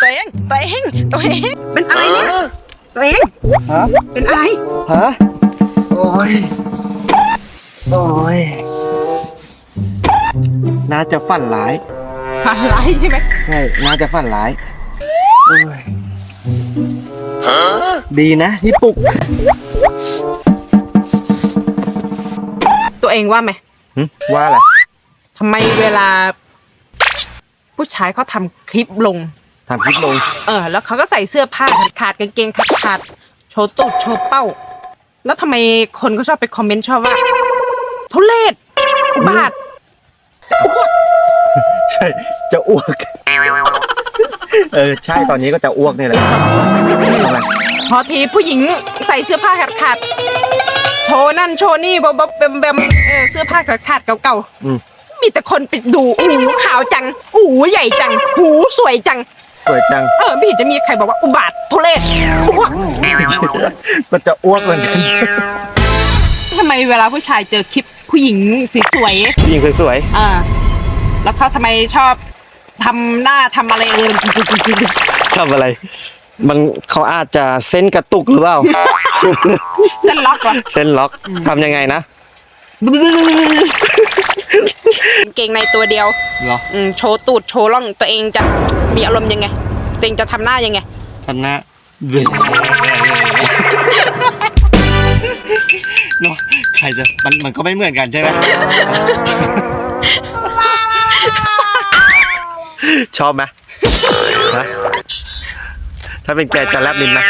ตัวเองตัวเองตัวเองเป็นอะไรเนี่ยตัวเองฮะเป็นอะไรฮะโอ้ยโอ้ยน่าจะฝันร้ายฝันร้ายใช่ไหมใช่น่าจะฝันร้ายโอ้ยฮะดีนะที่ปลุก ตัวเองว่าไหมหึว่าอะไร ทำไมเวลา ผู้ชายเขาทำคลิปลง ทำคลิปลงเออ แล้วเขาก็ใส่เสื้อผ้าขาดขาดๆกางเกงขาดขาดๆโชว์ตูดโชว์เป้า แล้วทำไมคนก็ชอบไปคอมเมนต์ชอบว่าทุเลศอุบาทใช่จะอ้วก เออใช่ตอนนี้ก็จะอ้วกนี่แหละทำไมพอทีผู้หญิงใส่เสื้อผ้าขาดขาดๆโชว์นั่นโชว์นี่บ๊อบบ๊อบแบมแบมเออเสื้อผ้าขาดขาดๆเก่าอืมๆมีแต่คนไปดูหูขาวจังหูใหญ่จังหูสวยจัง สวยจัง เออไม่เห็นจะมีใครบอกว่าอุบาททุเรศอ้วกก็จะอ้วกเหมือนกันทำไมเวลาผู้ชายเจอคลิปผู้หญิงสวยผู้หญิงสวยๆอ่าแล้วเขาทำไมชอบทำหน้าทำอะไรเออๆทำอะไร มันเขาอาจจะเส้นกระตุกหรือเปล่า เส้นล็อกวะเส้นล็อกทำยังไงนะ เกงในตัวเดียว เหรออืมโชว์ตูดโชว์ร่องตัวเองจะมีอารมณ์ยังไง ตัวเองจะทำหน้ายังไงทันนะเบเนาะใครจะมันมันก็ไม่เหมือนกันใช่ไหมชอบไหมฮะถ้าเป็นแกจะแลบลิ้นไหม